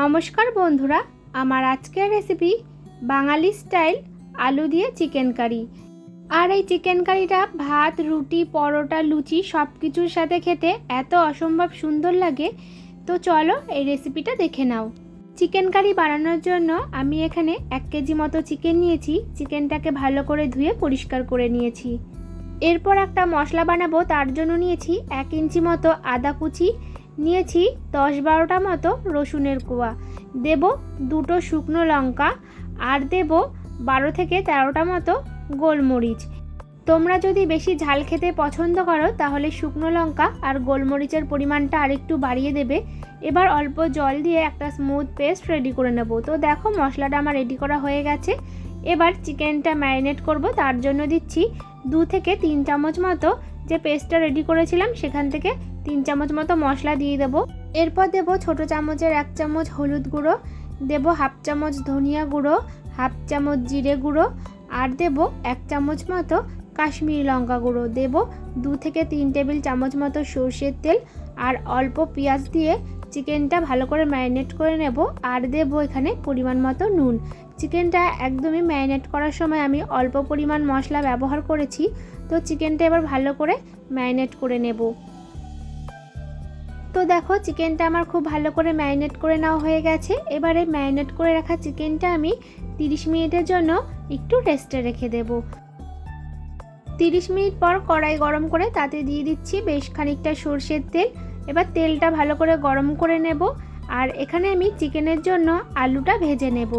নমস্কার বন্ধুরা, আমার আজকের রেসিপি বাঙালি স্টাইল আলু দিয়ে চিকেন কারি আর এই চিকেন কারিটা ভাত, রুটি, পরোটা, লুচি সব কিছুর সাথে খেতে এত অসম্ভব সুন্দর লাগে, তো চলো এই রেসিপিটা দেখে নাও। চিকেন কারি বানানোর জন্য আমি এখানে এক কেজি মতো চিকেন নিয়েছি চিকেনটাকে ভালো করে ধুয়ে পরিষ্কার করে নিয়েছি। এরপর একটা মশলা বানাবো, তার জন্য নিয়েছি এক ইঞ্চি মতো আদা কুচি নিয়েছি দশ বারোটা মতো রসুনের কোয়া। দেব দুটো শুকনো লঙ্কা আর দেব বারো থেকে তেরোটা মতো গোলমরিচ। তোমরা যদি বেশি ঝাল খেতে পছন্দ করো, তাহলে শুকনো লঙ্কা আর গোলমরিচের পরিমাণটা আরেকটু বাড়িয়ে দেবে। এবার অল্প জল দিয়ে একটা স্মুথ পেস্ট রেডি করে নেব। তো দেখো মশলাটা আমার রেডি করা হয়ে গেছে। এবার চিকেনটা ম্যারিনেট করব। তার জন্য দিচ্ছি দু থেকে তিন চামচ মতো যে পেস্টটা রেডি করেছিলাম, সেখান থেকে তিন চামচ মতো মশলা দিয়ে দেবো। এরপর দেব ছোট চামচের এক চামচ হলুদ গুঁড়ো, দেব হাফ চামচ ধনিয়া গুঁড়ো, হাফ চামচ জিরে গুঁড়ো, আর দেব এক চামচ মতো কাশ্মীরি লঙ্কা গুঁড়ো। দেব দু থেকে তিন টেবিল চামচ মতো সর্ষের তেল, আর অল্প পেঁয়াজ দিয়ে চিকেনটা ভালো করে ম্যারিনেট করে নেব। আর দেব এখানে পরিমাণ মতো নুন। চিকেনটা একদমই ম্যারিনেট করার সময় আমি অল্প পরিমাণ মশলা ব্যবহার করেছি। তো চিকেনটা এবার ভালো করে ম্যারিনেট করে নেব। তো দেখো চিকেনটা আমার খুব ভালো করে ম্যারিনেট করে নেওয়া হয়ে গেছে। এবারে ম্যারিনেট করে রাখা চিকেনটা আমি 30 মিনিটের জন্য একটু রেস্টে রেখে দেব। 30 মিনিট পর কড়াই গরম করে তাতে দিয়ে দিচ্ছি বেশ খানিকটা সর্ষের তেল। এবার তেলটা ভালো করে গরম করে নেব আর এখানে আমি চিকেনের জন্য আলুটা ভেজে নেব।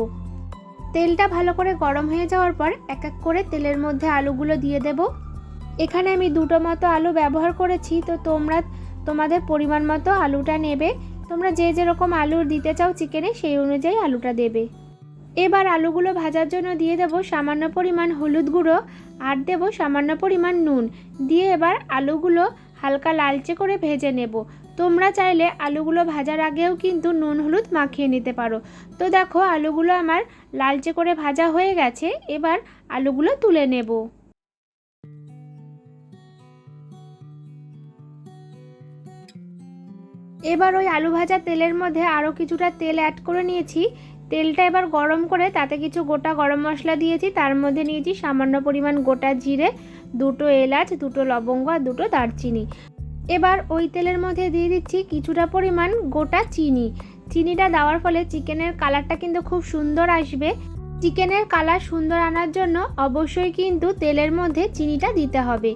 তেলটা ভালো করে গরম হয়ে যাওয়ার পর এক এক করে তেলের মধ্যে আলুগুলো দিয়ে দেব। এখানে আমি দুটো মতো আলু ব্যবহার করেছি, তো তোমরা তোমাদের পরিমাণ মতো আলুটা নেবে। তোমরা যে যেরকম আলু দিতে চাও চিকেনে, সেই অনুযায়ী আলুটা দেবে। এবার আলুগুলো ভাজার জন্য দিয়ে দেব সামান্য পরিমাণ হলুদ গুঁড়ো আর দেব সামান্য পরিমাণ নুন। দিয়ে এবার আলুগুলো হালকা লালচে করে ভেজে নেব। তোমরা চাইলে আলুগুলো ভাজার আগেও কিন্তু নুন হলুদ মাখিয়ে নিতে পারো। তো দেখো, আলুগুলো আমার লালচে করে ভাজা হয়ে গেছে, এবার আলুগুলো তুলে নেব। এবার ওই আলু ভাজা তেলের মধ্যে আরও কিছুটা তেল অ্যাড করে নিয়েছি। তেলটা এবার গরম করে তাতে কিছু গোটা গরম মশলা দিয়েছি। তার মধ্যে নিয়েছি সামান্য পরিমাণ গোটা জিরে, দুটো এলাচ, দুটো লবঙ্গ আর দুটো দারচিনি। এবার ওই তেলের মধ্যে দিয়ে দিচ্ছি কিছুটা পরিমাণ গোটা চিনি। চিনিটা দেওয়ার ফলে চিকেনের কালারটা কিন্তু খুব সুন্দর আসবে। চিকেনের কালার সুন্দর আনার জন্য অবশ্যই কিন্তু তেলের মধ্যে চিনিটা দিতে হবে।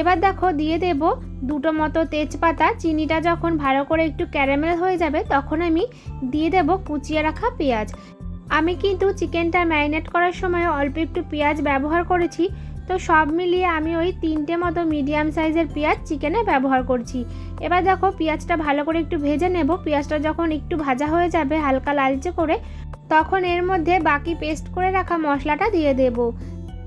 এবার দেখো দিয়ে দেব দুটো মতো তেজপাতা। চিনিটা যখন ভালো করে একটু ক্যারামেল হয়ে যাবে, তখন আমি দিয়ে দেব কুচিয়ে রাখা পেঁয়াজ। আমি কিন্তু চিকেনটা ম্যারিনেট করার সময় অল্প একটু পেঁয়াজ ব্যবহার করেছি। তো সব মিলিয়ে আমি ওই তিনটে মতো মিডিয়াম সাইজের পেঁয়াজ চিকেনে ব্যবহার করছি। এবার দেখো পেঁয়াজটা ভালো করে একটু ভেজে নেব। পেঁয়াজটা যখন একটু ভাজা হয়ে যাবে, হালকা লালচে করে তখন এর মধ্যে বাকি পেস্ট করে রাখা মশলাটা দিয়ে দেব।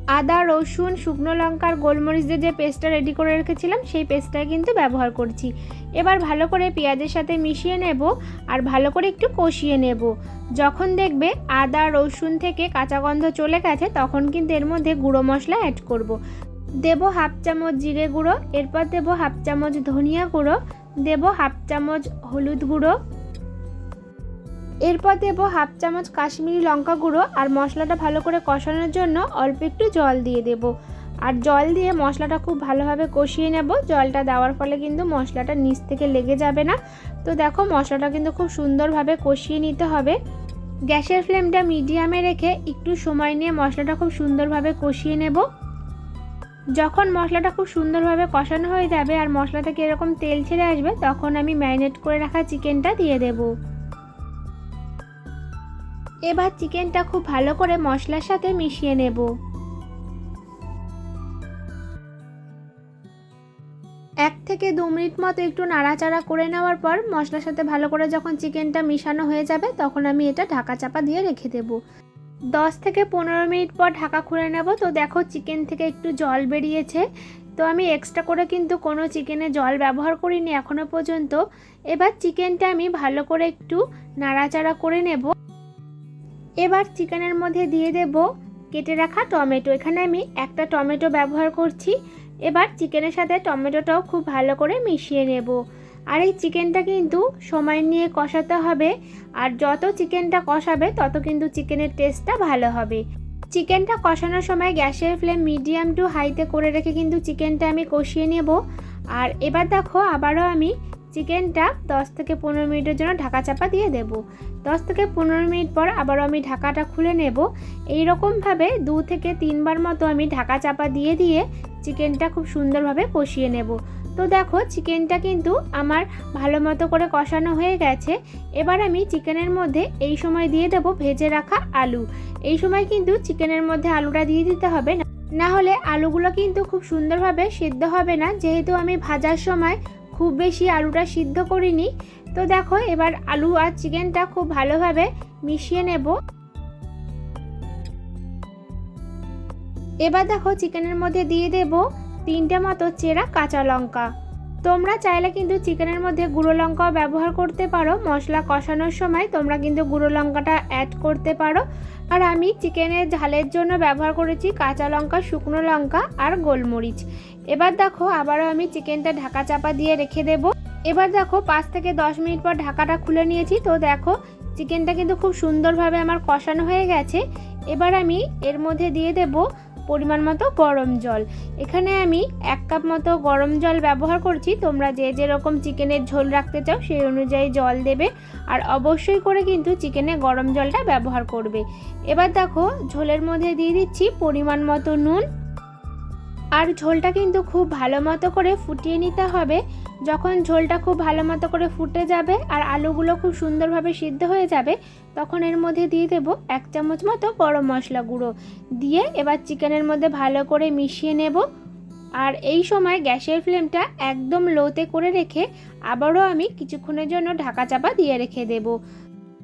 আদা, রসুন, শুকনো লঙ্কার গোলমরিচ দিয়ে যে পেস্টটা রেডি করে রেখেছিলাম, সেই পেস্টটাই কিন্তু ব্যবহার করছি। এবার ভালো করে পেঁয়াজের সাথে মিশিয়ে নেব আর ভালো করে একটু কষিয়ে নেব। যখন দেখবে আদা, রসুন থেকে কাঁচা গন্ধ চলে গেছে, তখন কিন্তু এর মধ্যে গুঁড়ো মশলা অ্যাড করব। দেব হাফ চামচ জিরে গুঁড়ো, এরপর দেব হাফ চামচ ধনিয়া গুঁড়ো, দেব হাফ চামচ হলুদ গুঁড়ো এরপর দেব হাফ চামচ কাশ্মীরি লঙ্কা গুঁড়ো আর মশলাটা ভালো করে কষানোর জন্য অল্প একটু জল দিয়ে দেব। আর জল দিয়ে মশলাটা খুব ভালোভাবে কষিয়ে নেব। জলটা দেওয়ার ফলে কিন্তু মশলাটা নিচ থেকে লেগে যাবে না। তো দেখো মশলাটা কিন্তু খুব সুন্দরভাবে কষিয়ে নিতে হবে। গ্যাসের ফ্লেমটা মিডিয়ামে রেখে একটু সময় নিয়ে মশলাটা খুব সুন্দরভাবে কষিয়ে নেব। যখন মশলাটা খুব সুন্দরভাবে কষানো হয়ে যাবে আর মশলা থেকে এরকম তেল ছেড়ে আসবে, তখন আমি ম্যারিনেট করে রাখা চিকেনটা দিয়ে দেবো। এবার চিকেনটা খুব ভালো করে মশলার সাথে মিশিয়ে নেব। এক থেকে দু মিনিট মতো একটু নাড়াচাড়া করে নেওয়ার পর মশলার সাথে ভালো করে যখন চিকেনটা মিশানো হয়ে যাবে, তখন আমি এটা ঢাকা চাপা দিয়ে রেখে দেব। দশ থেকে পনেরো মিনিট পর ঢাকা খুলে নেব। তো দেখো চিকেন থেকে একটু জল বেরিয়েছে। তো আমি এক্সট্রা করে কিন্তু কোনো চিকেনে জল ব্যবহার করিনি এখনও পর্যন্ত। এবার চিকেনটা আমি ভালো করে একটু নাড়াচাড়া করে নেব। এবার চিকেনের মধ্যে দিয়ে দেব, কেটে রাখা টমেটো। এখানে আমি একটা টমেটো ব্যবহার করছি। এবার চিকেনের সাথে টমেটোটাও খুব ভালো করে মিশিয়ে নেব। আর এই চিকেনটা কিন্তু সময় নিয়ে কষাতে হবে। আর যত চিকেনটা কষাবে, তত কিন্তু চিকেনের টেস্টটা ভালো হবে। চিকেনটা কষানোর সময় গ্যাসের ফ্লেম মিডিয়াম টু হাইতে করে রেখে কিন্তু চিকেনটা আমি কষিয়ে নেব। আর এবার দেখো, আবারও আমি চিকেনটা দশ থেকে পনেরো মিনিটের জন্য ঢাকা চাপা দিয়ে দেব। দশ থেকে পনেরো মিনিট পর আবারও আমি ঢাকাটা খুলে নেব। এই রকমভাবে দু থেকে তিনবার মতো আমি ঢাকা চাপা দিয়ে দিয়ে চিকেনটা খুব সুন্দরভাবে কষিয়ে নেব। তো দেখো চিকেনটা কিন্তু আমার ভালো মতো করে কষানো হয়ে গেছে। এবার আমি চিকেনের মধ্যে এই সময় দিয়ে দেবো ভেজে রাখা আলু। এই সময় কিন্তু চিকেনের মধ্যে আলুটা দিয়ে দিতে হবে। না হলে আলুগুলো কিন্তু খুব সুন্দরভাবে সিদ্ধ হবে না। যেহেতু আমি ভাজার সময় খুব বেশি আলুটা সিদ্ধ করিনি। তো দেখো, এবার আলু আর চিকেনটা খুব ভালোভাবে মিশিয়ে নেব। এবার দেখো, চিকেনের মধ্যে দিয়ে দেব তিনটে মতো চেরা কাঁচা লঙ্কা। তোমরা চাইলে কিন্তু চিকেনের মধ্যে গুঁড়ো লঙ্কাও ব্যবহার করতে পারো। মশলা কষানোর সময় তোমরা কিন্তু গুঁড়ো লঙ্কাটা অ্যাড করতে পারো। আর আমি চিকেনের ঝালের জন্য ব্যবহার করেছি কাঁচা লঙ্কা, শুকনো লঙ্কা আর গোলমরিচ। এবার দেখো আবারও আমি চিকেনটা ঢাকা চাপা দিয়ে রেখে দেব। এবার দেখো পাঁচ থেকে দশ মিনিট পর ঢাকাটা খুলে নিয়েছি। তো দেখো চিকেনটা কিন্তু খুব সুন্দরভাবে আমার কষানো হয়ে গেছে। এবার আমি এর মধ্যে দিয়ে দেব পরিমাণ মতো গরম জল। এখানে আমি এক কাপ মতো গরম জল ব্যবহার করছি। তোমরা যে যেরকম চিকেনের ঝোল রাখতে চাও সেই অনুযায়ী জল দেবে। আর অবশ্যই করে কিন্তু চিকেনে গরম জলটা ব্যবহার করবে। এবার দেখো, ঝোলের মধ্যে দিয়ে দিচ্ছি পরিমাণ মতো নুন আর ঝোলটা কিন্তু খুব ভালো মতো করে ফুটিয়ে নিতে হবে। যখন ঝোলটা খুব ভালো মতো করে ফুটে যাবে আর আলুগুলো খুব সুন্দরভাবে সিদ্ধ হয়ে যাবে, তখন এর মধ্যে দিয়ে দেবো এক চামচ মতো গরম মশলা গুঁড়ো। দিয়ে এবার চিকেনের মধ্যে ভালো করে মিশিয়ে নেব। আর এই সময় গ্যাসের ফ্লেমটা একদম লোতে করে রেখে আবারও আমি কিছুক্ষণের জন্য ঢাকা চাপা দিয়ে রেখে দেব।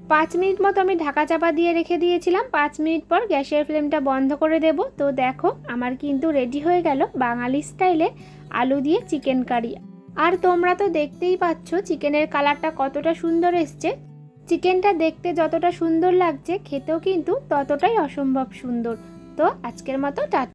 পাঁচ মিনিট মতো আমি ঢাকা চাপা দিয়ে রেখে দিয়েছিলাম। পাঁচ মিনিট পর গ্যাসের ফ্লেমটা বন্ধ করে দেব। তো দেখো, আমার কিন্তু রেডি হয়ে গেল বাঙালি স্টাইলে আলু দিয়ে চিকেন কারি। আর তোমরা তো দেখতেই পাচ্ছ চিকেনের কালারটা কতটা সুন্দর এসছে। চিকেনটা দেখতে যতটা সুন্দর লাগছে, খেতেও কিন্তু ততটাই অসম্ভব সুন্দর। তো আজকের মতো টাটা